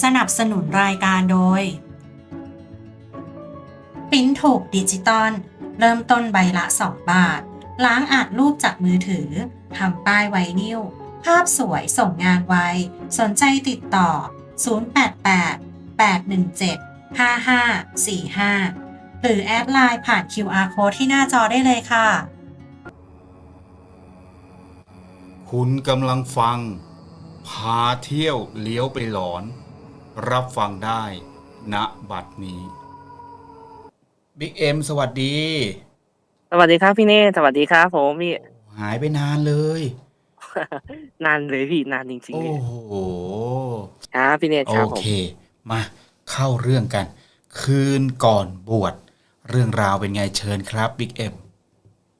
สนับสนุนรายการโดยปิ้นถูกดิจิตอลเริ่มต้นใบละ 2 บาท ล้างอัดรูปจากมือถือทำป้ายไวนิลภาพสวยส่งงานไว สนใจติดต่อ 088 817 5545 หรือแอดไลน์ผ่าน QR code ที่หน้าจอได้เลยค่ะ คุณกำลังฟัง พาเที่ยวเลี้ยวไปหลอน รับฟังได้ณบัดนี้บิ๊กเอ็มสวัสดี สวัสดีครับพี่เน่สวัสดีครับผมพี่ หายไปนานเลย นานเลยพี่นานจริงๆโอ้เลยโหครับพี่เน่โอครับผเคมมาเข้าเรื่องกัน คืนก่อนบวชเรื่องราวเป็นไงเชิญครับบิ๊กเอ็ม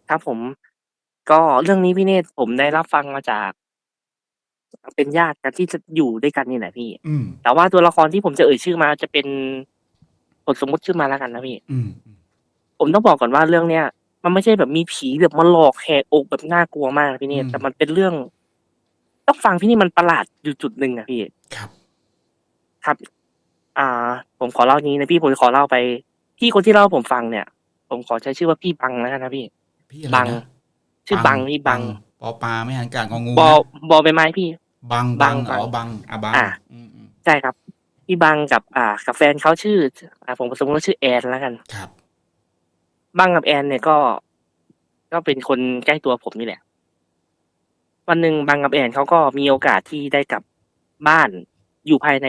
ครับผม ก็เรื่องนี้พี่เน่ผมได้รับฟังมาจาก เป็นญาติกันที่จะอยู่ด้วยกันนี่แหละพี่ อืม แต่ว่าตัวละครที่ผมจะเอ่ยชื่อมาจะเป็นบทสมมติชื่อมาแล้วกันนะพี่อืมอืม ผมต้องบอกก่อนว่าเรื่องเนี้ยมันไม่ใช่แบบมีผีแบบมาหลอกแหกอกแบบน่ากลัวมากพี่เน่แต่มันเป็นเรื่อง ต้องฟังพี่นี่มันประหลาดอยู่จุดหนึ่งอะพี่ ครับ ครับ อ่า ผมขอเล่านี้นะพี่ผมขอเล่าไป พี่คนที่เล่าให้ผมฟังเนี่ย ผมขอใช้ชื่อว่าพี่บังแล้วกันนะพี่ พี่อะไรบัง นะชื่อบังพี่บังปอปลาไม่หันกลางงองูบอนะบอใบไม้พี่ บังบับังงอ๋อบังบังอะบังอะอืมอืมใช่ครับ พี่บังกับอ่ากับแฟนเขาชื่ออ่าผมสมมติว่าชื่อแอนแล้วกัน ครับ บังกับแอนเนี่ยก็ ก็เป็นคนใกล้ตัวผมนี่แหละ วันหนึ่งบังกับแอนเขาก็มีโอกาสที่ได้กลับบ้านอยู่ภายใน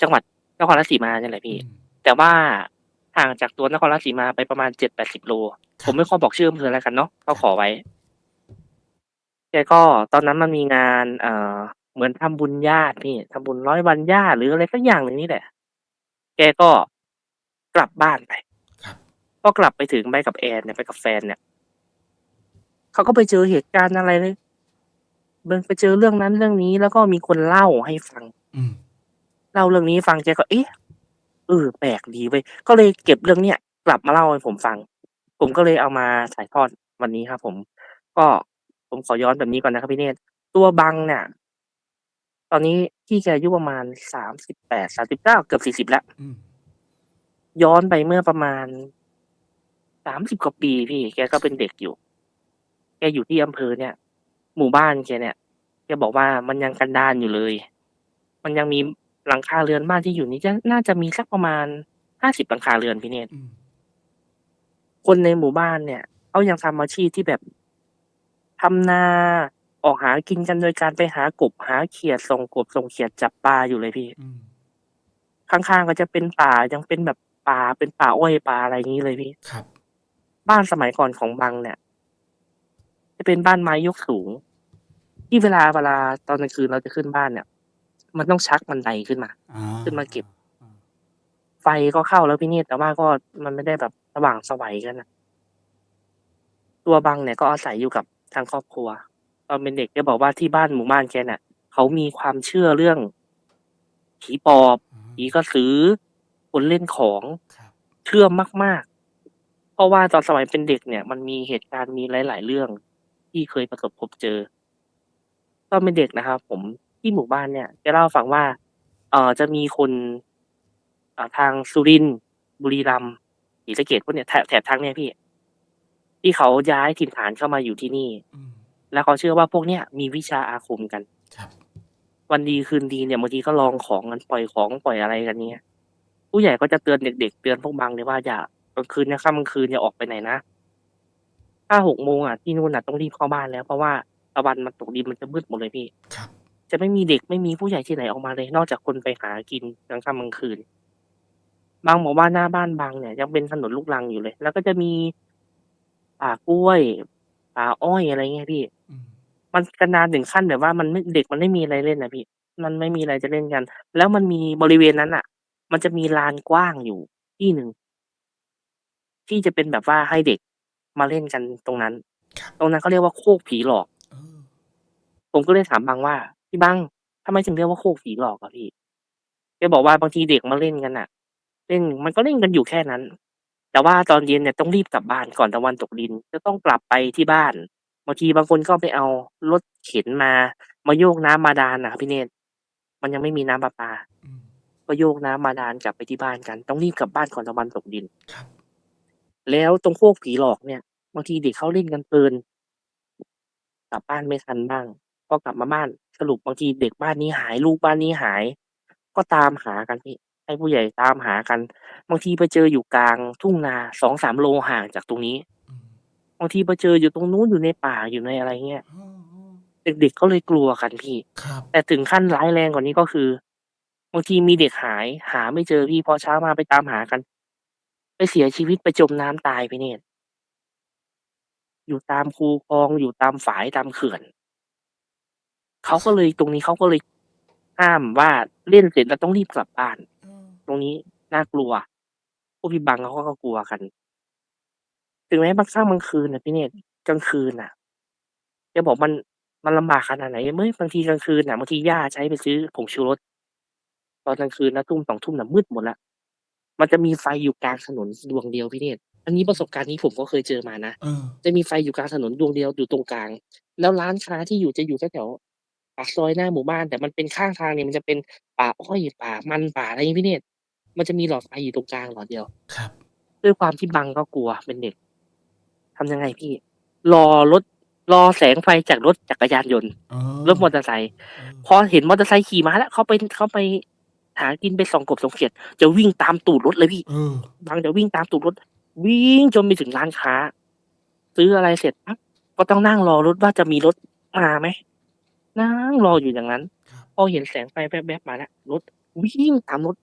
จังหวัดนครราชสีมาเนี่ยแหละพี่ แต่ว่าห่างจากตัวนครราชสีมาไปประมาณเจ็ดแปดสิบโลผมไม่ขอบอกชื่ออำเภอแล้วกันเนาะก็ขอไว้ แกก็ ตอนนั้นมันมีงาน เอ่อ เหมือนทำบุญญาตินี่ ทำบุญร้อยวันญาติ หรืออะไรสักอย่างหนึ่งนี่แหละ แกก็กลับบ้านไป ครับก็กลับไปถึง ไปกับแอนเนี่ย ไปกับแฟนเนี่ย เขาก็ไปเจอเหตุการณ์อะไรเลยเดินไปเจอเรื่องนั้นเรื่องนี้ แล้วก็มีคนเล่าให้ฟัง อืม เล่าเรื่องนี้ฟัง แกก็ เอ๊ะ เออ แปลกดีเว้ย ก็เลยเก็บเรื่องเนี้ยกลับมาเล่าให้ผมฟัง ผมก็เลยเอามาถ่ายทอดวันนี้ครับผม ก็ ผมขอย้อนแบบนี้ก่อนนะครับพี่เนตรตัวบังเนี่ยตอนนี้พี่แกอายุประมาณสามสิบแปดสามสิบเก้าเกือบสี่สิบแล้ว อืมย้อนไปเมื่อประมาณสามสิบกว่าปีพี่ แกก็เป็นเด็กอยู่ แกอยู่ที่อำเภอเนี่ย หมู่บ้านแกเนี่ย แกบอกว่ามันยังกันดานอยู่เลย มันยังมีหลังคาเรือนบ้านที่อยู่นี้จะน่าจะมีสักประมาณห้าสิบหลังคาเรือนพี่เนตร อืมคนในหมู่บ้านเนี่ยเขายังทำอาชีพที่แบบ ทำนาออกหากินกันโดยการไปหากบหาเขียดส่งกบส่งเขียดจับปลาอยู่เลยพี่อืมข้างๆก็จะเป็นป่ายังเป็นแบบป่าเป็นป่าอ้อยป่าอะไรอย่างนี้เลยพี่ครับ บ้านสมัยก่อนของบังเนี่ย จะเป็นบ้านไม้ยกสูง ที่เวลาเวลาตอนกลางคืนเราจะขึ้นบ้านเนี่ย มันต้องชักบันไดขึ้นมาอ่าขึ้นมาเก็บอ่าไฟก็เข้าแล้วพี่เนตรแต่ว่าก็มันไม่ได้แบบสว่างสวัยกันนะตัวบังเนี่ยก็อาศัยอยู่กับ ทางครอบครัวตอนเป็นเด็กแกบอกว่าที่บ้านหมู่บ้านแกเนี่ยเขามีความเชื่อเรื่องผีปอบผีกระสือคนเล่นของครับเชื่อมาก ๆ เพราะว่าตอนสมัยเป็นเด็กเนี่ย มันมีเหตุการณ์มีหลาย ๆ เรื่อง ที่เคยประสบพบเจอ ตอนเป็นเด็กนะครับผมที่หมู่บ้านเนี่ย จะเล่าให้ฟังว่า เอ่อจะมีคนอ่าทางสุรินทร์บุรีรัมย์ศรีสะเกดพวกเนี่ยแถบแถบทางเนี่ยพี่ ที่เขาย้ายถิ่นฐานเข้ามาอยู่ที่นี่ อืมแล้วเขาเชื่อว่าพวกเนี้ยมีวิชาอาคมกัน ครับ วันดีคืนดีเนี่ยบางทีก็ลองของกันปล่อยของปล่อยอะไรกันเนี่ยผู้ใหญ่ก็จะเตือนเด็กๆเตือนพวกบางเลยว่าอย่ากลางคืนนะค่ำกลางคืนอย่าออกไปไหนนะถ้าหกโมงอะที่นู่นน่ะต้องรีบเข้าบ้านแล้วเพราะว่าตะวันมันตกดินมันจะมืดหมดเลยพี่ ครับ จะไม่มีเด็กไม่มีผู้ใหญ่ที่ไหนออกมาเลย นอกจากคนไปหากินกลางค่ำกลางคืน บางหมู่บ้านหน้าบ้านบางเนี่ยยังเป็นถนนลูกรังอยู่เลย แล้วก็จะมี ป่ากล้วย ป่าอ้อยอะไรเงี้ยพี่ อืมมันกันดานถึงขั้นแบบว่ามันไม่เด็กมันไม่มีอะไรเล่นนะพี่ มันไม่มีอะไรจะเล่นกัน แล้วมันมีบริเวณนั้นอะ มันจะมีลานกว้างอยู่ที่หนึ่ง ที่จะเป็นแบบว่าให้เด็กมาเล่นกันตรงนั้น ครับตรงนั้นเขาเรียกว่าโคกผีหลอก เออผมก็เลยถามบังว่า พี่บังทำไมถึงเรียกว่าโคกผีหลอกอะพี่แกบอกว่าบางทีเด็กมาเล่นกันอะเล่นมันก็เล่นกันอยู่แค่นั้น แต่ว่าตอนเย็นเนี่ยต้องรีบกลับบ้านก่อนตะวันตกดิน จะต้องกลับไปที่บ้าน บางทีบางคนก็ไปเอารถเข็นมา มาโยกน้ำมาดานนะครับพี่เนตร มันยังไม่มีน้ำประปา อืม ก็โยกน้ำบาดาลกลับไปที่บ้านกัน ต้องรีบกลับบ้านก่อนตะวันตกดิน ครับ แล้วตรงโคกผีหลอกเนี่ย บางทีเด็กเขาเล่นกันเพลิน กลับบ้านไม่ทันบ้างพอกลับมาบ้าน สรุปบางทีเด็กบ้านนี้หาย ลูกบ้านนี้หาย ก็ตามหากันพี่ ให้ผู้ใหญ่ตามหากัน บางทีไปเจออยู่กลางทุ่งนาสองสามโลห่างจากตรงนี้อืมบางทีไปเจออยู่ตรงนู้นอยู่ในป่าอยู่ในอะไรเงี้ยอ๋ออ๋อเด็กๆก็เลยกลัวกันพี่ครับแต่ถึงขั้นร้ายแรงกว่านี้ก็คือบางทีมีเด็กหายหาไม่เจอพี่พอเช้ามาไปตามหากัน ไปเสียชีวิตไปจมน้ำตายไปเนี่ยอยู่ตามคูคลองอยู่ตามฝายตามเขื่อนเขาก็เลยตรงนี้เขาก็เลยห้ามว่าเล่นเสร็จแล้วต้องรีบกลับบ้านอ๋อต รงนี้น่ากลัวพวกพี่บังเขาก็กลัวกัน ถึงแม้บางครั้งบางคืนนะพี่เนตรกลางคืนน่ะ จะบอกมันมันลำบากขนาดไหนเมื่อบางทีกลางคืนน่ะบางทีย่าใช้ไปซื้อผงชูรสตอนกลางคืนนะทุ่มสองทุ่มน่ะมืดหมดละมันจะมีไฟอยู่กลางถนนดวงเดียวพี่เนตรอันนี้ประสบการณ์นี้ผมก็เคยเจอมานะเออจะมีไฟอยู่กลางถนนดวงเดียวอยู่ตรงกลาง แล้วร้านค้าที่อยู่จะอยู่แถวๆปากซอยหน้าหมู่บ้าน แต่มันเป็นข้างทางเนี่ยมันจะเป็นป่าอ้อยป่ามันป่าอะไรอย่างนี้พี่เนตร มันจะมีหลอดไฟอยู่ตรงกลางหลอดเดียว ครับ ด้วยความที่บังก็กลัวเป็นเด็กทำยังไงพี่ รอรถรอแสงไฟจากรถจักรยานยนต์เออรถมอเตอร์ไซค์เออพอเห็นมอเตอร์ไซค์ขี่มาแล้วเขาไปเขาไปหากินไปส่องกบส่องเขียด จะวิ่งตามตูดรถเลยพี่เออบังจะวิ่งตามตูดรถ วิ่งจนไปถึงร้านค้า ซื้ออะไรเสร็จปั๊บก็ต้องนั่งรอรถว่าจะมีรถมาไหมนั่งรออยู่อย่างนั้นครับพอเห็นแสงไฟแวบๆมาแล้วรถวิ่งตามรถ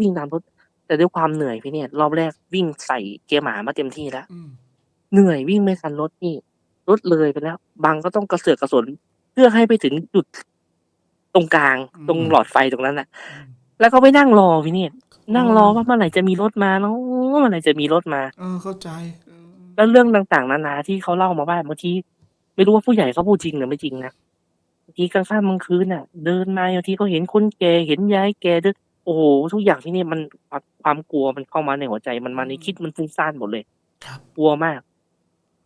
วิ่งตามรถ แต่ด้วยความเหนื่อยพี่เนี่ย รอบแรกวิ่งใส่เกียร์หมามาเต็มที่แล้วอืมเหนื่อยวิ่งไม่ทันรถนี่รถเลยไปแล้ว บางก็ต้องกระเสือกกระสน เพื่อให้ไปถึงจุดตรงกลาง ตรงหลอดไฟตรงนั้นน่ะอืมแล้วก็ไปนั่งรอพี่เนี่ย นั่งรอว่าเมื่อไหร่จะมีรถมาเนาะเมื่อไหร่จะมีรถมา เออเข้าใจเออแล้วเรื่องต่างๆ นานาที่เขาเล่ามาว่าบางทีไม่รู้ว่าผู้ใหญ่เขาพูดจริงหรือไม่จริงนะบางทีกลางค่ำกลางคืนน่ะ เดินมาบางทีก็เห็นคนแก่เห็นยายแก่เดินโอ้โหทุกอย่างที่นี่มันความความกลัวมันเข้ามาในหัวใจมันมาในคิดมันฟุ้งซ่านหมดเลยครับกลัวมาก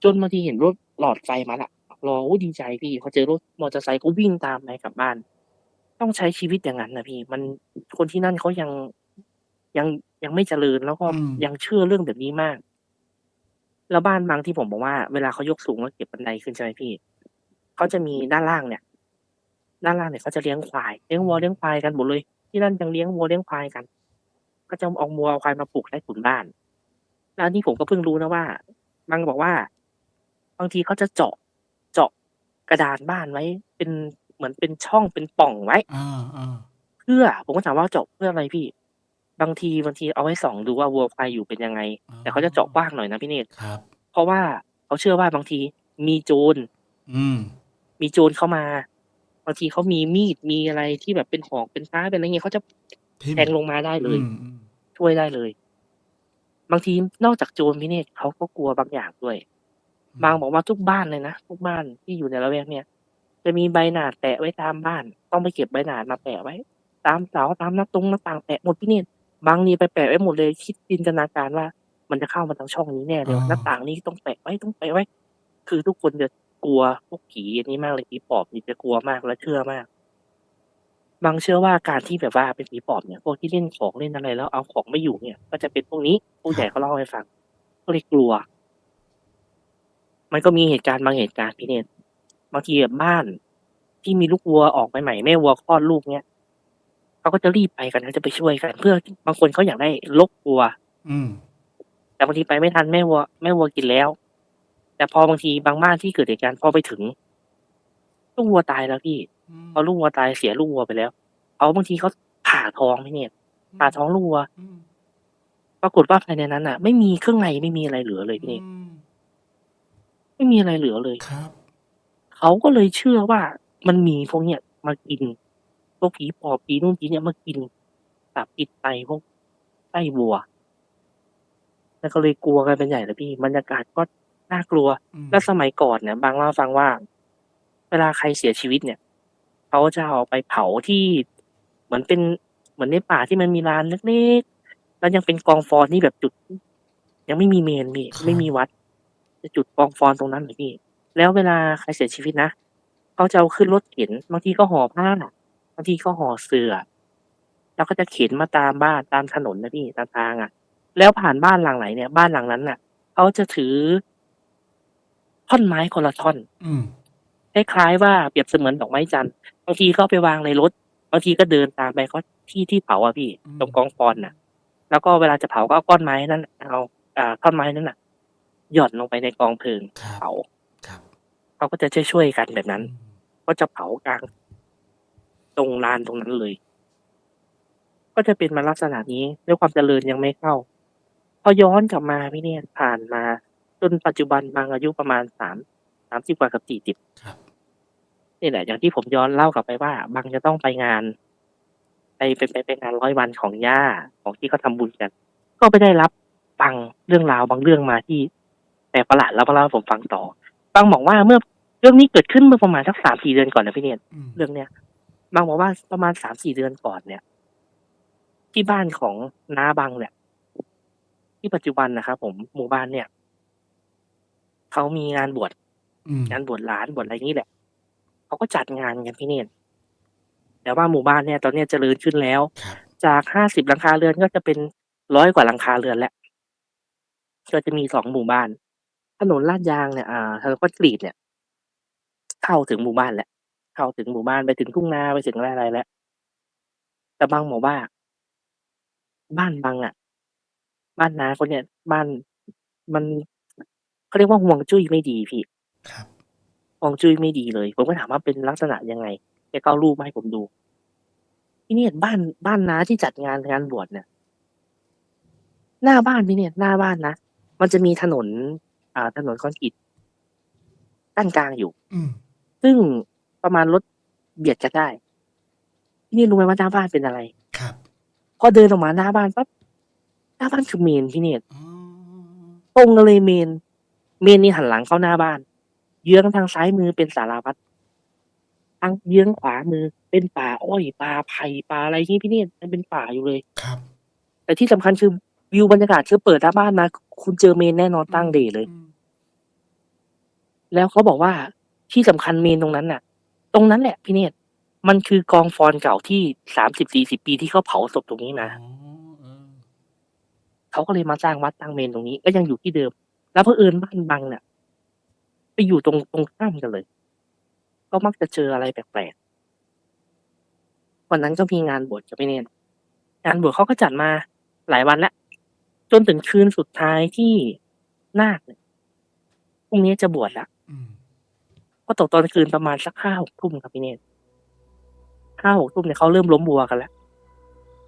จนบางทีเห็นรถหลอดไฟมาละรอโอ้ดีใจพี่พอเจอรถมอเตอร์ไซค์ก็วิ่งตามไปกลับบ้าน ต้องใช้ชีวิตอย่างนั้นนะพี่ มันคนที่นั่นเขายังยังยังไม่เจริญแล้วก็อืมยังเชื่อเรื่องแบบนี้มาก แล้วบ้านบางที่ผมบอกว่าเวลาเขายกสูงแล้วเก็บบันไดขึ้นใช่ไหมพี่เขาจะมีด้านล่างเนี่ย ด้านล่างเนี่ยเขาจะเลี้ยงควายเลี้ยงวัวเลี้ยงควายกันหมดเลย ที่นั่นยังเลี้ยงวัวเลี้ยงควายกัน ก็จะเอาวัวเอาควายมาปลูกใต้ถุนบ้าน แล้วอันนี้ผมก็เพิ่งรู้นะว่าบางบอกว่า บางทีเขาจะเจาะเจาะกระดานบ้านไว้ เป็นเหมือนเป็นช่องเป็นปล่องไว้อ่าอ่าเพื่อ ผมก็ถามว่าเจาะเพื่ออะไรพี่ บางทีบางทีเอาไว้ส่องดูว่าวัวควายอยู่เป็นยังไง แต่เขาจะเจาะกว้างหน่อยนะพี่เนตรครับ เพราะว่าเขาเชื่อว่าบางทีมีโจรอืมมีโจรเข้ามา บางทีเขามีมีดมีอะไรที่แบบเป็นหอกเป็นฟ้าเป็นอะไรเงี้ยเขาจะทิ่มแทงลงมาได้เลยอืมอืมช่วยได้เลย บางทีนอกจากโจรพี่เนตรเขาก็กลัวบางอย่างด้วยบางบอกว่าทุกบ้านเลยนะทุกบ้านที่อยู่ในละแวกเนี่ยจะมีใบหนาดแปะไว้ตามบ้าน ต้องไปเก็บใบหนาดมาแปะไว้ ตามเสาตามหน้าตรงหน้าต่างแปะหมดพี่เนตรบางนี่ไปแปะไว้หมดเลย คิดจินตนาการว่า มันจะเข้ามาทางช่องนี้แน่เลยหน้าต่างนี้ต้องแปะไว้ต้องแปะไว้ คือทุกคนจะ กลัวพวกผีอันนี้มากเลยผีปอบนี่จะกลัวมากและเชื่อมาก บางเชื่อว่าการที่แบบว่าเป็นผีปอบเนี่ย พวกที่เล่นของเล่นอะไรแล้วเอาของไม่อยู่เนี่ย ก็จะเป็นพวกนี้ผู้ใหญ่เขาเล่าให้ฟังก็เลยกลัว มันก็มีเหตุการณ์บางเหตุการณ์พี่เนตบางทีแบบบ้านที่มีลูกวัวออกใหม่ๆแม่วัวคลอดลูกเนี่ยเขาก็จะรีบไปกันเขาจะไปช่วยกัน เพื่อบางคนเขาอยากได้ลกวัว อืมแต่บางทีไปไม่ทันแม่วัวแม่วัวกินแล้ว แต่พอบางทีบางบ้านที่เกิดเหตุการณ์พอไปถึงลูกวัวตายแล้วพี่อืมพอลูกวัวตายเสียลูกวัวไปแล้วเขาบางทีเขาผ่าท้องพี่เนี่ยผ่าท้องลูกวัวอืมปรากฏว่าภายในนั้นอะ ไม่มีเครื่องในไม่มีอะไรเหลือเลยพี่เนี่ยอืมไม่มีอะไรเหลือเลยครับเขาก็เลยเชื่อว่ามันมีพวกเนี้ยมากินพวกผีปอบผีนู่นผีเนี่ยมากินตับกินไตพวกไส้วัวแล้วก็เลยกลัวกันเป็นใหญ่เลยพี่บรรยากาศก็ น่ากลัวอืมแล้วสมัยก่อนเนี่ย บางเล่าให้ฟังว่า เวลาใครเสียชีวิตเนี่ยเขาจะเอาไปเผาที่เหมือนเป็นเหมือนในป่าที่มันมีลานเล็กๆแล้วยังเป็นกองฟอนที่แบบจุด ยังไม่มีเมนพี่ไม่มีวัด จะจุดกองฟอนตรงนั้นเลยพี่แล้วเวลาใครเสียชีวิตนะเขาจะเอาขึ้นรถเข็นบางทีก็ห่อผ้าบางทีก็ห่อเสือแล้วก็จะเข็นมาตามบ้านตามถนนนะพี่ตามทางอะ แล้วผ่านบ้านหลังไหนเนี่ย บ้านหลังนั้นน่ะเขาจะถือ ท่อนไม้คนละท่อนอืมคล้ายๆว่าเปรียบเสมือนดอกไม้จันทร์บางทีก็เอาไปวางในรถบางทีก็เดินตามไปก็ที่ที่เผาอะพี่อืมตรงกองฟอนน่ะ แล้วก็เวลาจะเผาก็เอาก้อนไม้นั้นน่ะเอาอ่าท่อนไม้นั้นน่ะหย่อนลงไปในกองเพลิงครับเผาครับเขาก็จะช่วยๆกันแบบนั้น ก็จะเผากลาง ตรงลานตรงนั้นเลย ก็จะเป็นมาลักษณะนี้ด้วยความเจริญยังไม่เข้า พอย้อนกลับมาพี่เนี่ยผ่านมา จนปัจจุบันบางอายุประมาณสามสามสิบกว่ากับสี่สิบครับนี่แหละ อย่างที่ผมย้อนเล่ากลับไปว่าบางจะต้องไปงาน ไปเป็นไปไปงานร้อยวันของย่าของที่เขาทำบุญกัน ก็ไปได้รับฟังเรื่องราวบางเรื่องมาที่แปลกประหลาดแล้วมาเล่าให้ผมฟังต่อบางบอกว่าเมื่อเรื่องนี้เกิดขึ้นเมื่อประมาณสักสามสี่เดือนก่อนนะพี่เนี่ยอืมเรื่องเนี้ยบางบอกว่าประมาณสามสี่เดือนก่อนเนี่ย ที่บ้านของน้าบังเนี่ย ที่ปัจจุบันนะครับผมหมู่บ้านเนี่ย เขามีงานบวชอืมงานบวชหลานบวชอะไรนี่แหละเขาก็จัดงานกันพี่เนี่ยแต่ว่าหมู่บ้านเนี่ย ตอนเนี้ยเจริญขึ้นแล้วครับจากห้าสิบหลังคาเรือนก็จะเป็นร้อยกว่าหลังคาเรือนแล้วก็จะมีสองหมู่บ้าน ถนนลาดยางเนี่ยอ่าถนนคอนกรีตเนี่ย เข้าถึงหมู่บ้านแล้วเข้าถึงหมู่บ้านไปถึงทุ่งนาไปถึงอะไรอะไรแล้วแต่บางบอกว่าบ้านบางอะ บ้านนาคนเนี่ย บ้านมัน เขาเรียกว่าห่วงจุ้ยไม่ดีพี่ครับฮวงจุ้ยไม่ดีเลย ผมก็ถามว่าเป็นลักษณะยังไงแกก็เอารูปมาให้ผมดูที่เนี่ยบ้านบ้านน้าที่จัดงานงานบวชเนี่ยหน้าบ้านพี่เนี่ยหน้าบ้านนะมันจะมีถนน อ่า ถนนคอนกรีตด้านกลางอยู่ อืมซึ่งประมาณรถเบียดกันได้ที่นี่รู้ไหมว่าหน้าบ้านเป็นอะไร ครับพอเดินออกมาหน้าบ้านปั๊บหน้าบ้านคือเมนที่เนี่ย อ๋อตรงกันเลยเมน เมนนี่หันหลังเข้าหน้าบ้าน เยื้องทางซ้ายมือเป็นสาราวัดทางเยื้องขวามือเป็นป่าอ้อยป่าไผ่ป่าอะไรที่พี่เนี่ยมันเป็นป่าอยู่เลย ครับ แต่ที่สำคัญคือวิวบรรยากาศคือเปิดหน้าบ้านมาคุณเจอเมนแน่นอนตั้งเดย์เลยอืมแล้วเขาบอกว่าที่สำคัญเมนตรงนั้นน่ะ ตรงนั้นแหละพี่เนตรมันคือกองฟอนเก่าที่สามสิบสี่สิบปีที่เขาเผาศพตรงนี้มาอ๋อเออเขาก็เลยมาสร้างวัดตั้งเมนตรงนี้ก็ยังอยู่ที่เดิม แล้วเผอิญบ้านบังเนี่ยไปอยู่ตรงตรงข้ามกันเลย ก็มักจะเจออะไรแปลกๆวันนั้นก็มีงานบวชจะไม่เนตงานบวชเขาก็จัดมาหลายวันแล้วจนถึงคืนสุดท้ายที่นาคเนี่ยพรุ่งนี้จะบวชแล้วอืมก็ตกตอนคืนประมาณสักห้าหกทุ่มครับพี่เนตห้าหกทุ่มเนี่ยเขาเริ่มล้มบัวกันแล้ว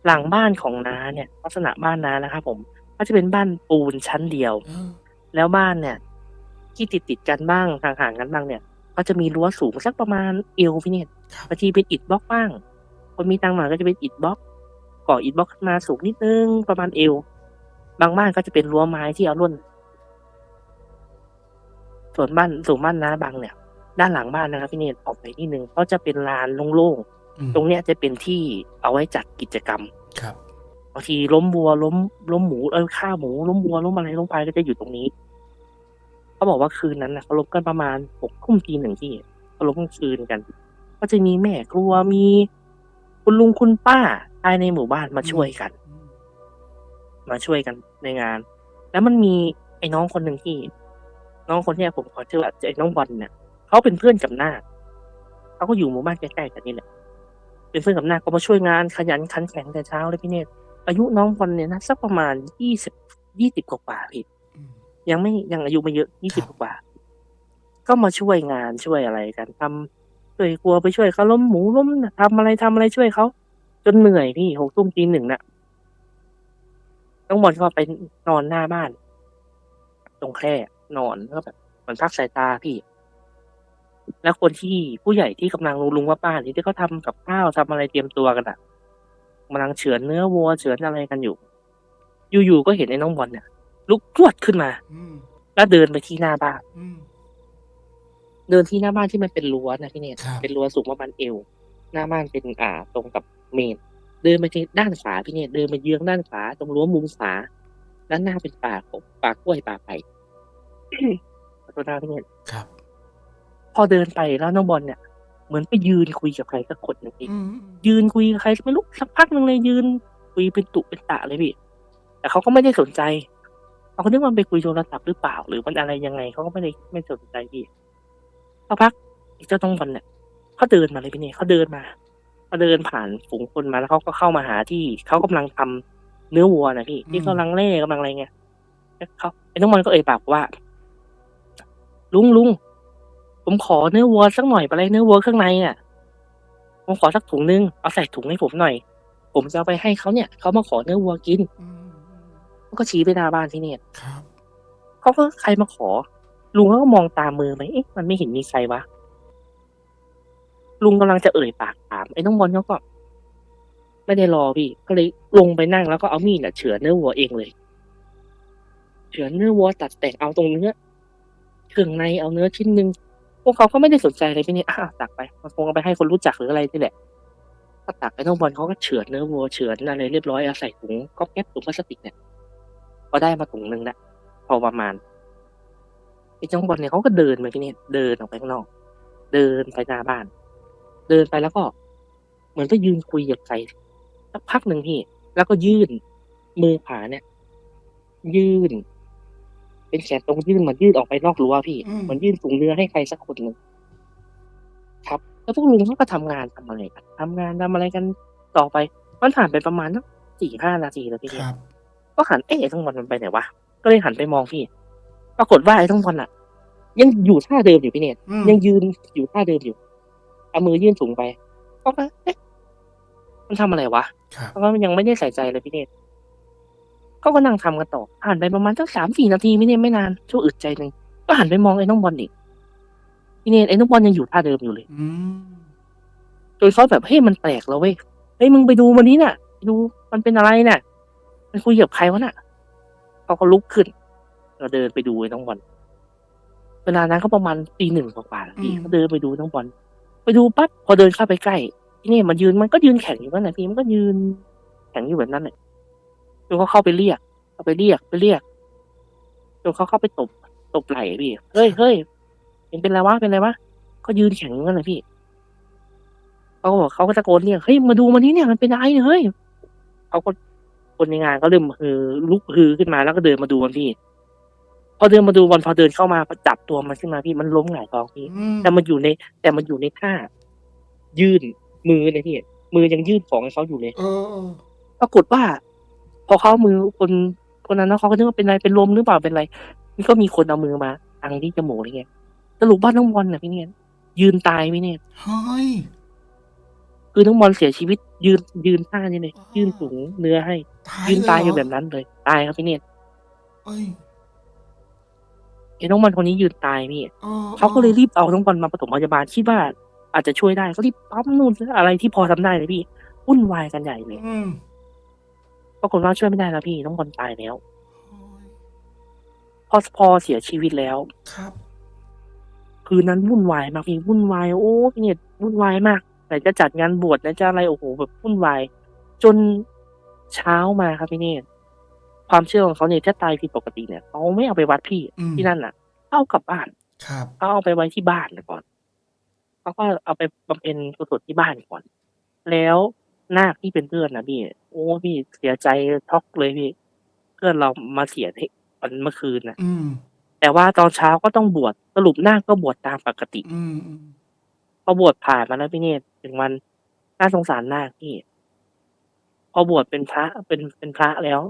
หลังบ้านของน้าเนี่ย ลักษณะบ้านน้านะครับผมก็จะเป็นบ้านปูนชั้นเดียวเออ แล้วบ้านเนี่ย ที่ติดติดๆกันบ้างห่างๆกันบ้างเนี่ย ก็จะมีรั้วสูงสักประมาณเอวพี่เนตครับบางทีเป็นอิฐบล็อกบ้าง คนมีตังค์หน่อยก็จะเป็นอิฐบล็อก ก่ออิฐบล็อกขึ้นมาสูงนิดนึงประมาณเอว บางบ้านก็จะเป็นรั้วไม้ที่เอาล่นส่วนบ้านส่วนบ้านน้าบางเนี่ย ด้านหลังบ้านนะครับพี่เนตออกไปนิดนึงก็จะเป็นลานโล่งอืมๆตรงเนี้ยจะเป็นที่เอาไว้จัดกิจกรรม ครับบางทีล้มวัวล้มล้มหมูเออฆ่าหมูล้มวัวล้มอะไรล้มไปก็จะอยู่ตรงนี้ เขาบอกว่าคืนนั้นนะเขาล้มกันประมาณหกทุ่มทีหนึ่งที่เขาล้มกลางคืนกัน ก็จะมีแม่ครัวมีคุณลุงคุณป้าภายในหมู่บ้านมาช่วยกัน มาช่วยกันในงาน แล้วมันมีไอ้น้องคนหนึ่งที่ น้องคนเนี้ผมขอชื่อว่าไอ้น้องบอลเนี่ยเขาเป็นเพื่อนกับนาเขาก็อยู่หมู่บ้านใกล้ๆกันนี่แหละเป็นเพื่อนกับนาก็มาช่วยงานขยันขันแข็งแต่เช้าเลยพี่เนตรอายุน้องบอลเนี่ยนะสักประมาณยี่สิบยี่สิบกว่าๆพี่ ยังไม่ยังอายุไม่เยอะยี่สิบกว่า ก็มาช่วยงานช่วยอะไรกันทำช่วยครัวไปช่วยเขาล้มหมูล้มทำอะไรทำอะไรช่วยเขาจนเหนื่อยพี่หกทุ่มตีหนึ่งน่ะน้องบอลก็ไปนอนหน้าบ้าน ตรงแคร่นอนแล้วก็แบบเหมือนพักสายตาพี่ แล้วคนที่ผู้ใหญ่ที่กำลังลุงลุงว่าป้าที่ที่เขาทำกับข้าวทำอะไรเตรียมตัวกันอะกำลังเฉือนเนื้อวัวเฉือนอะไรกันอยู่ อยู่ๆก็เห็นไอ้น้องบอลเนี่ย ลุกพรวดขึ้นมาอืมแล้วเดินไปที่หน้าบ้านอืมเดินที่หน้าบ้านที่มันเป็นรั้วนะพี่เนตครับเป็นรั้วสูงประมาณเอว หน้าบ้านเป็นอ่า ตรงกับเมน เดินไปที่ด้านขวาพี่เนตเดินมาเยื้องด้านขวาตรงรั้วมุมขวาด้านหน้าเป็นป่าผมป่ากล้วยป่าไผ่ขอโทษนะพี่เนตครับ พอเดินไปแล้วน้องบอลเนี่ย เหมือนไปยืนคุยกับใครสักคนหนึ่งพี่อืมยืนคุยกับใครไม่รู้สักพักหนึ่งเลยยืน คุยเป็นตุเป็นตะเลยพี่แต่เขาก็ไม่ได้สนใจ เขาก็นึกว่ามันไปคุยโทรศัพท์หรือเปล่า หรือมันอะไรยังไงเขาก็ไม่ได้ไม่สนใจพี่สักพักไอ้เจ้าต้องวันเนี่ยเขาเดินมาเลยพี่เนี่ยเขาเดินมาเขาเดินผ่านฝูงคนมาแล้วเขาก็เข้ามาหาที่เขากำลังทำเนื้อวัวนะพี่ที่กำลังเล่กำลังอะไรเงี้ยแล้วเขาไอ้น้องมันก็เอ่ยปากว่า ลุงลุงผมขอเนื้อวัวสักหน่อยไปเลยเนื้อวัวข้างในอะผมขอสักถุงนึงเอาใส่ถุงให้ผมหน่อย ผมจะเอาไปให้เขาเนี่ยเขามาขอเนื้อวัวกิน อืมเขา ก็ชี้ไปหน้าบ้านที่เนี่ยครับ เขาก็ใครมาขอ ลุงเขาก็มองตามมือไปเอ๊ะมันไม่เห็นมีใครวะ ลุงกำลังจะเอ่ยปากถาม ไอ้น้องบอลเขาก็ ไม่ได้รอพี่ ก็เลยลงไปนั่งแล้วก็เอามีดน่ะเฉือนเนื้อวัวเองเลยเฉือนเนื้อวัวตัดแต่งเอาตรงเนื้อเครื่องในเอาเนื้อชิ้นหนึ่งพวกเขาก็ไม่ได้สนใจเลยพี่นี่อ้าวตักไปมันคงเอาไปให้คนรู้จักหรืออะไรนี่แหละก็ตักไอ้น้องบอลเขาก็เฉือนเนื้อวัวเฉือนอะไรเรียบร้อยเอาใส่ถุงก๊อบแก๊บถุงพลาสติกเนี่ย ก็ได้มาถุงหนึ่งละพอประมาณไอ้น้องบอลเนี่ยเขาก็เดินมาที่นี่เดินออกไปข้างนอก เดินไปหน้าบ้าน เดินไปแล้วก็ เหมือนไปยืนคุยกับใครสักพักหนึ่งพี่ แล้วก็ยื่นมือขวาเนี่ย ยื่น เป็นแขนตรงยื่นเหมือนยื่นออกไปนอกรั้วพี่อืมเหมือนยื่นถุงเนื้อให้ใครสักคนหนึ่งครับ แล้วพวกลุงเขาก็ทำงานทำอะไรกันทำงานทำอะไรกันต่อไปมันผ่านไปประมาณสักสี่ห้านาทีแล้วพี่คเนี่ยรับ ก็หันเอ๊ะไอ้ทั้งบอลมันไปไหนวะ ก็เลยหันไปมองพี่ ปรากฏว่าไอ้ทั้งบอลอะ ยังอยู่ท่าเดิมอยู่พี่เนตอืม ยังยืนอยู่ท่าเดิมอยู่เอามือยื่นสูงไปก็ว่าเอ๊ะมันทำอะไรวะ ครับ เพราะว่ามันยังไม่ได้ใส่ใจเลยพี่เนตก็ก็นั่งทำกันต่อผ่านไปประมาณสักสามสี่นาทีพี่เนตไม่นานช่วงอึดใจหนึ่งก็หันไปมองไอ้น้องบอลอีกพี่เนตไอ้น้องบอลยังอยู่ท่าเดิมอยู่เลยอืมโดยเขาแบบเฮ้ยมันแปลกแล้วเว้ยเฮ้ยมึงไปดูมันนี้น่ะไปดูมันเป็นอะไรน่ะ มันคุยกับใครวะน่ะเขาก็ลุกขึ้นเราเดินไปดูไอ้น้องบอลเวลานั้นก็ประมาณตีหนึ่งกว่าๆแล้วพี่เขาเดินไปดูน้องบอลไปดูปั๊บพอเดินเข้าไปใกล้ที่นี่มันยืนมันก็ยืนแข็งอยู่นั่นแหละพี่มันก็ยืนแข็งอยู่แบบนั้นเลยจนเขาเข้าไปเรียกเข้าไปเรียกไปเรียกจนเขาเข้าไปตบตบไหล่พี่เฮ้ยเฮ้ยเป็นเป็นอะไรวะเป็นอะไรวะก็ยืนแข็งอยู่นั่นแหละพี่เขาก็บอกเขาก็ตะโกนเรียกเฮ้ยมาดูมันนี้เนี่ยมันเป็นอะไรเนี่ยเฮ้ยเขาก็ คนในงานก็เริ่มฮือลุกฮือขึ้นมาแล้วก็เดินมาดูมันพี่ พอเดินมาดูบอลพอเดินเข้ามาพอจับตัวมันขึ้นมาพี่มันล้มหงายท้องพี่อืมแต่มันอยู่ใน แต่มันอยู่ในท่า ยื่นมือเลยพี่มือยังยื่นของให้เขาอยู่เลยเออเออปรากฏว่า พอเขาเอามือคนคนนั้นนะเขาก็นึกว่าเป็นอะไรเป็นลมหรือเปล่าเป็นอะไรนี่ก็มีคนเอามือมาอังที่จมูกอะไรเงี้ยสรุปว่าน้องบอลน่ะพี่เนี่ยยืนตายพี่เนี่ยเฮ้ย คือน้องบอลเสียชีวิตยืนยืนท่านี่เลยอ๋อยื่นถุงเนื้อให้ตายยืนตายอยู่เลแบบนั้นเลยตายครับพี่เนี่ยเอ้ยไอ้น้องบอลคนนี้ยืนตายพี่ออเขาก็เลยรีบเอาน้องบอลมาปฐมพยาบาลคิดว่าอาจจะช่วยได้ก็รีบปั๊มนู่นอะไรที่พอทำได้เลยพี่วุ่นวายกันใหญ่เลยอืมปรากฏว่าช่วยไม่ได้แล้วพี่น้องบอลตายแล้วโอ้ยพอพอเสียชีวิตแล้ว ครับ คืนนั้นวุ่นวายมากพี่วุ่นวายโอ้พี่เนี่ยวุ่นวายมาก ไหนจะจัดงานบวชไหนจะอะไรโอ้โหแบบวุ่นวายจนเช้ามาครับพี่เนี่ยความเชื่อของเขาเนี่ยถ้าตายผิดปกติเนี่ยเขาไม่เอาไปวัดพี่อืมที่นั่นน่ะ เอากลับบ้านครับเขาเอาไปไว้ที่บ้านก่อนเขาก็เอาไปบำเพ็ญกุศลที่บ้านก่อน แล้วนาคที่เป็นเพื่อนนะพี่ โอ้พี่เสียใจช็อกเลยพี่ เพื่อนเรามาเสียที่วันเมื่อคืนนะอืมแต่ว่าตอนเช้าก็ต้องบวชสรุปนาคก็บวชตามปกติอืมอืม พอบวชผ่านมาแล้วพี่เนตรถึงวันน่าสงสารนาคพี่ พอบวชเป็นพระเป็นเป็นพระแล้ว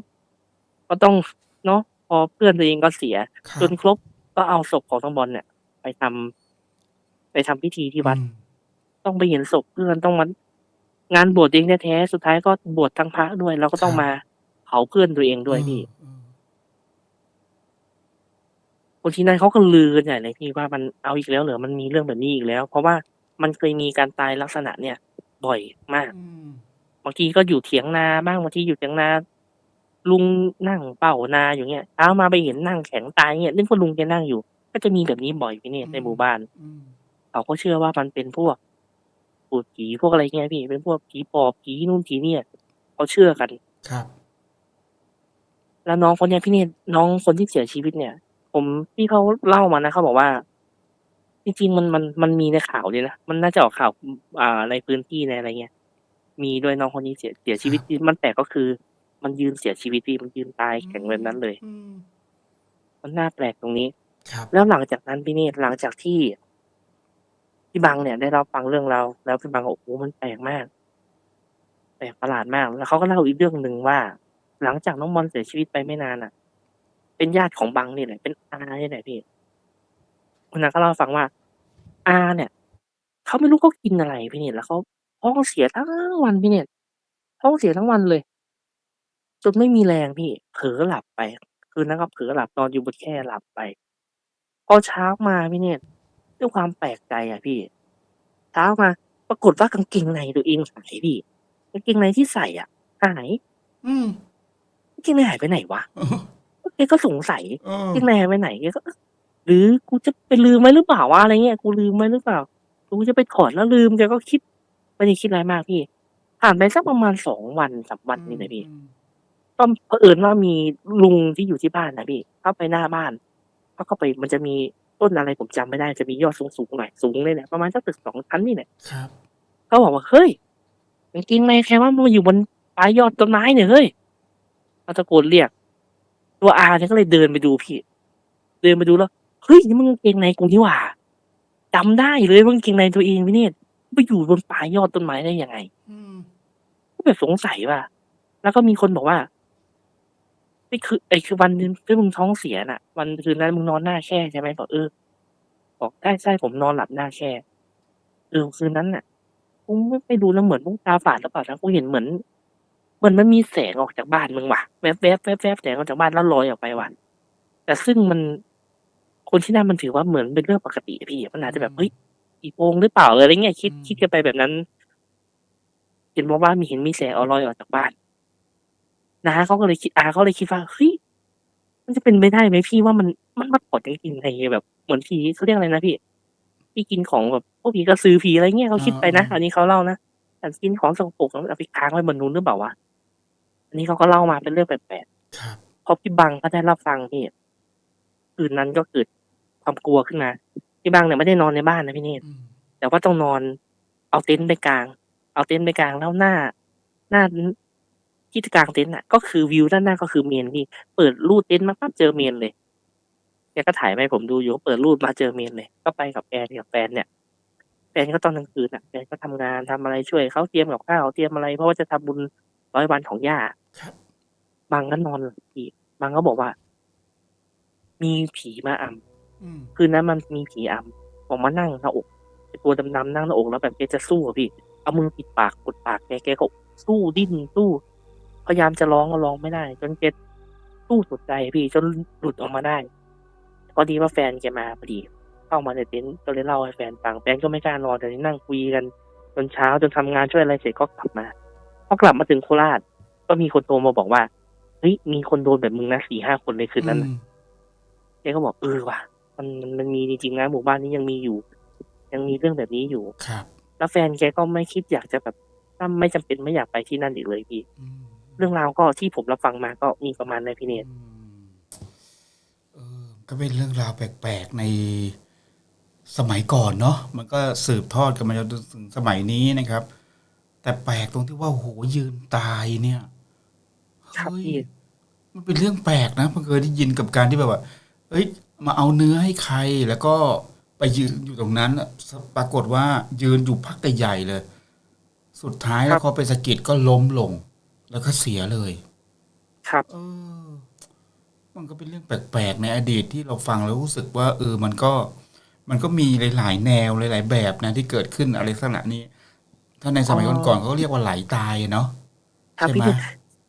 ก็ต้องเนาะพอเพื่อนตัวเองก็เสีย ครับ จนครบก็เอาศพของทั้งบอลเนี่ย ไปทำไปทำพิธีที่วัด อืมต้องไปเห็นศพเพื่อนต้องมันงานบวชเองแท้ๆสุดท้ายก็บวชทั้งพระด้วย แล้วก็ต้องมาเผาเพื่อนตัวเองด้วยพี่เออคนที่นั่นเขาก็ลือกันใหญ่เลยพี่ว่ามันเอาอีกแล้วเหรอมันมีเรื่องแบบนี้อีกแล้ว เพราะว่า มันเคยมีการตายลักษณะเนี่ยบ่อยมาก อืมบางทีก็อยู่เถียงนาบ้างบางทีอยู่เถียงนา ลุงนั่งเป่านาอยู่เงี้ยเช้ามาไปเห็นนั่งแข็งตายเงี้ยนึกว่าลุงแกนั่งอยู่ ก็จะมีแบบนี้บ่อยพี่เนี่ยในหมู่บ้าน อืมเขาก็เชื่อว่ามันเป็นพวกปูดผีพวกอะไรเงี้ยพี่เป็นพวกผีปอบผีนู่นผีเนี่ยเขาเชื่อกัน ครับ แล้วน้องคนเนี้ยพี่เนี่ยน้องคนที่เสียชีวิตเนี่ย ผมที่เขาเล่ามานะเขาบอกว่า จริงๆมันมันมันมีในข่าวเลยนะ มันน่าจะออกข่าวอ่าในพื้นที่ในอะไรเงี้ย มีด้วยน้องคนนี้เสียเสียชีวิตที่มันแปลกก็คือ มันยืนเสียชีวิตพี่มันยืนตายแข็งแบบนั้นเลยอืมมันน่าแปลกตรงนี้ ครับแล้วหลังจากนั้นพี่เนตรหลังจากที่พี่บังเนี่ย ได้รับฟังเรื่องเราวแล้วพี่บังก็โอ้โหมันแปลกมาก แปลกประหลาดมาก แล้วเขาก็เล่าอีกเรื่องหนึ่งว่า หลังจากน้องบอลเสียชีวิตไปไม่นานอะ เป็นญาติของบังนี่แหละเป็นอานี่แหละพี่ คนนั้นก็เล่าให้ฟังว่า อาเนี่ย เขาไม่รู้เขากินอะไรพี่เนตร แล้วเขาท้องเสียทั้งวันพี่เนตร ท้องเสียทั้งวันเลย จนไม่มีแรงพี่ เผลอหลับไป คืนนั้นก็เผลอหลับ นอนอยู่บนแคร่หลับไป พอเช้ามาพี่เนตร ด้วยความแปลกใจอะพี่ เช้ามาปรากฏว่ากางเกงในตัวเองหายพี่ กางเกงในที่ใส่อะหาย อืม กางเกงในหายไปไหนวะแกก็สงสัยเออกางเกงในหายไปไหนแกก็เอ๊ะ หรือกูจะไปลืมไหมหรือเปล่าวะอะไรเงี้ยกูลืมไหมหรือเปล่ากูจะไปถอดแล้วลืมแกก็คิดไม่ได้คิดอะไรมากพี่ผ่านไปสักประมาณสองวันสามวันนี่แหละพี่อืมก็เผอิญว่ามีลุงที่อยู่ที่บ้านนะพี่เข้าไปหน้าบ้านเขาก็ไปมันจะมีต้นอะไรผมจำไม่ได้จะมียอดสูงสูงๆหน่อยสูงเลยแหละประมาณสักตึกสองชั้นนี่แหละครับเขาบอกว่าเฮ้ยกางเกงในใครว่ามันมาอยู่บนปลายยอดต้นไม้เนี่ยเฮ้ยเขาตะโกนเรียก ตัวอาเนี่ยก็เลยเดินไปดูพี่ เดินไปดูแล้ว เฮ้ยนี่มึงกางเกงในกูนี่หว่าจำได้เลยว่ากางเกงในตัวเองพี่เนี่ยไปอยู่บนปลายยอดต้นไม้ได้ยังไงอืมก็แบบสงสัยว่า แล้วก็มีคนบอกว่านี่คือไอ้คือวันที่มึงท้องเสียน่ะ วันคืนนั้นมึงนอนหน้าแค่ใช่ไหมบอกเออบอกใช่ใช่ผมนอนหลับหน้าแค่เออคืนนั้นน่ะกูไม่ไปดูแล้วเหมือนมึงตาฝาดหรือเปล่านะกูเห็นเหมือนเหมือนมันมีแสงออกจากบ้านมึงว่ะแวบแวบแวบแวบแสงออกจากบ้านแล้วลอยออกไปว่ะแต่ซึ่งมัน คนที่นั่นมันถือว่าเหมือนเป็นเรื่องปกติอะพี่มันอาจจะแบบเฮ้ยอีโปงหรือเปล่าอะไรเงี้ยคิดคิดกันไปแบบนั้น เห็นบอกว่ามีเห็นมีแสงเอาลอยออกจากบ้านนะเขาก็เลยคิดอาเขาเลยคิดว่าเฮ้ยมันจะเป็นไปได้ไหมพี่ว่ามันมันมาถอดกางเกงในแบบเหมือนผีเขาเรียกอะไรนะพี่พี่กินของแบบพวกผีกระสือผีอะไรเงี้ยเขาคิดไปนะอันนี้เขาเล่านะแต่กินของสกปรกแล้วเอาไปค้างไว้บนนู้นหรือเปล่าวะอันนี้เขาก็เล่ามาเป็นเรื่องแปลกครับๆพอพี่บังก็ได้รับฟังพี่ คืนนั้นก็เกิดความกลัวขึ้นมา พี่บังเนี่ยไม่ได้นอนในบ้านนะพี่เนตรอืมแต่ว่าต้องนอน เอาเต็นท์ไปกลาง เอาเต็นท์ไปกลางแล้วหน้า หน้าที่กลางเต็นท์น่ะ ก็คือวิวด้านหน้าก็คือเมนพี่เปิดรูดเต็นท์มาปั๊บเจอเมนเลยแกก็ถ่ายมาให้ผมดูอยู่เปิดรูดมาเจอเมนเลย ก็ไปกับแฟนกับแฟนเนี่ยแฟนก็ตอนกลางคืนน่ะแฟนก็ทำงานทำอะไรช่วยเขาเตรียมกับข้าวเตรียมอะไร เพราะว่าจะทำบุญร้อยวันของย่าครับบางก็นอนหลับพี่บางก็บอกว่า มีผีมาอำอืมคืนนั้นมันมีผีอำผมมานั่งหน้าอกไอ้ตัวดำๆนั่งหน้าอกแล้วแบบแกจะสู้อะพี่ เอามือปิดปากกดปากแกแกก็สู้ดิ้นสู้ พยายามจะร้องก็ร้องไม่ได้ จนแกสู้สุดใจพี่จนหลุดออกมาได้พอดีว่าแฟนแกมาพอดี เข้ามาในเต็นท์ก็เลยเล่าให้แฟนฟังแฟนก็ไม่กล้านอนแต่นี่นั่งคุยกันจนเช้าจนทำงานช่วยอะไรเสร็จก็กลับมาพอกลับมาถึงโคราช ก็มีคนโทรมาบอกว่าเฮ้ยมีคนโดนแบบมึงนะสี่ห้าคนเลยคืนนั้นน่ะ อืม แกก็บอกเออว่ะมันมันมันมีจริงๆนะหมู่บ้านนี้ยังมีอยู่ ยังมีเรื่องแบบนี้อยู่ ครับ แล้วแฟนแกก็ไม่คิดอยากจะแบบถ้าไม่จำเป็นไม่อยากไปที่นั่นอีกเลยพี่ อืมเรื่องราวก็ที่ผมรับฟังมาก็มีประมาณในนพี่เนตรอืมเออก็เป็นเรื่องราวแปลกๆในสมัยก่อนเนาะมันก็สืบทอดกันมาจนถึงสมัยนี้นะครับ แต่แปลกตรงที่ว่าโหยืนตายเนี่ยครับเฮ้ย พี่มันเป็นเรื่องแปลกนะเพิ่งเคยได้ยินกับการที่แบบว่า เอ้ย มาเอาเนื้อให้ใครแล้วก็ไปยืนอยู่ตรงนั้นน่ะปรากฏว่ายืนอยู่พักใหญ่ๆเลย สุดท้ายแล้วเขาไปสะกิดก็ล้มลง แล้วก็เสียเลย ครับเออมันก็เป็นเรื่องแปลกๆในอดีตที่เราฟังแล้วรู้สึกว่า เออ มันก็ มันก็มีหลายๆแนวหลายๆแบบนะที่เกิดขึ้นอะไรลักษณะนี้ ถ้าในสมัยอ๋อก่อนๆเขาก็เรียกว่าไหลตายเนาะครับใช่พี่ไหมเนตร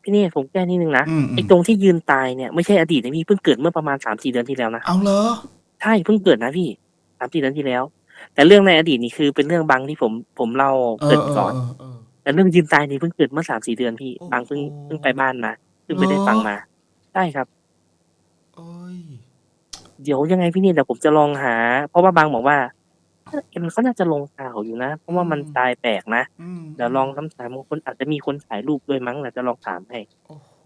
พี่เนตรผมแก้นิดนึงนะอืมอืมไอ้ตรงที่ยืนตายเนี่ยไม่ใช่อดีตนะพี่เพิ่งเกิดเมื่อประมาณสามสี่เดือนที่แล้วนะเอาเหรอ ใช่เพิ่งเกิดนะพี่สามสี่เดือนที่แล้ว แต่เรื่องในอดีตนี่คือเป็นเรื่องบางที่ผมผมเล่าเอเกริอนเออก่อน เออเออ แต่เรื่องยืนตายนี่เพิ่งเกิดเมื่อสามสี่เดือนพี่โอ้โหบางเพิ่งเพิ่งไปบ้านมาเพิ่งไปได้เหรอฟังมาใช่ครับ เอ้ย เดี๋ยวยังไงพี่เนี่ยเดี๋ยวผมจะลองหา เพราะว่าบางบอกว่า เอ๊ะมันก็น่าจะลงข่าวอยู่นะ เพราะว่ามันตายแปลกนะ อืมเดี๋ยวลองคำถามบางคนอาจจะมีคนถ่ายรูปด้วยมั้งเดี๋ยวจะลองถามให้ โอ้โห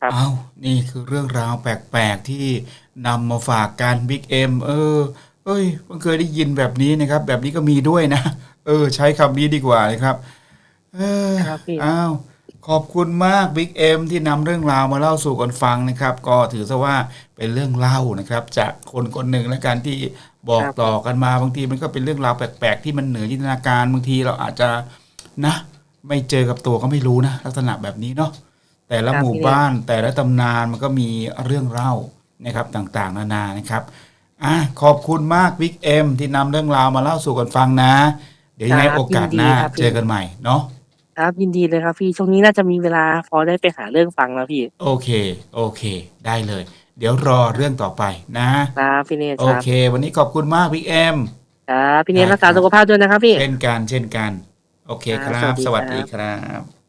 ครับ เอานี่คือเรื่องราวแปลกๆที่นำมาฝากการบิ๊กเอ็มเออ เอ้ยเพิ่งเคยได้ยินแบบนี้นะครับ แบบนี้ก็มีด้วยนะ เออ ใช้คำนี้ดีกว่านะครับ เออครับพี่ อ้าว ขอบคุณมากบิ๊กเอ็มที่นำเรื่องราวมาเล่าสู่กันฟังนะครับ ก็ถือซะว่าเป็นเรื่องเล่านะครับ จากคนคนหนึ่งแล้วกันที่บอกต่อกันมาบางทีมันก็เป็นเรื่องราวแปลกๆ ที่มันเหนือจินตนาการบางทีเราอาจจะนะ ไม่เจอกับตัวก็ไม่รู้นะ ลักษณะแบบนี้เนาะแต่ละหมู่บ้านแต่ละตำนานมันก็มีเรื่องเล่านะครับต่างๆ นานานะครับอะขอบคุณมากบิ๊กเอ็มที่นำเรื่องราวมาเล่าสู่กันฟังนะ เดี๋ยวยังไงโอกาสหน้าเจอกันใหม่เนาะ ครับ ยินดีเลยครับพี่ ช่วงนี้น่าจะมีเวลาพอได้ไปหาเรื่องฟังแล้วพี่ โอเค โอเค ได้เลย เดี๋ยวรอเรื่องต่อไปนะ ครับพี่เนทโอครับ เค วันนี้ขอบคุณมากบิ๊กเอ็มครับพี่เนทได้รักษาครับ สุขภาพด้วยนะครับพี่ เช่นกัน เช่นกัน โอเคคครัรับ บสสวัวัสสดีดีครับครับ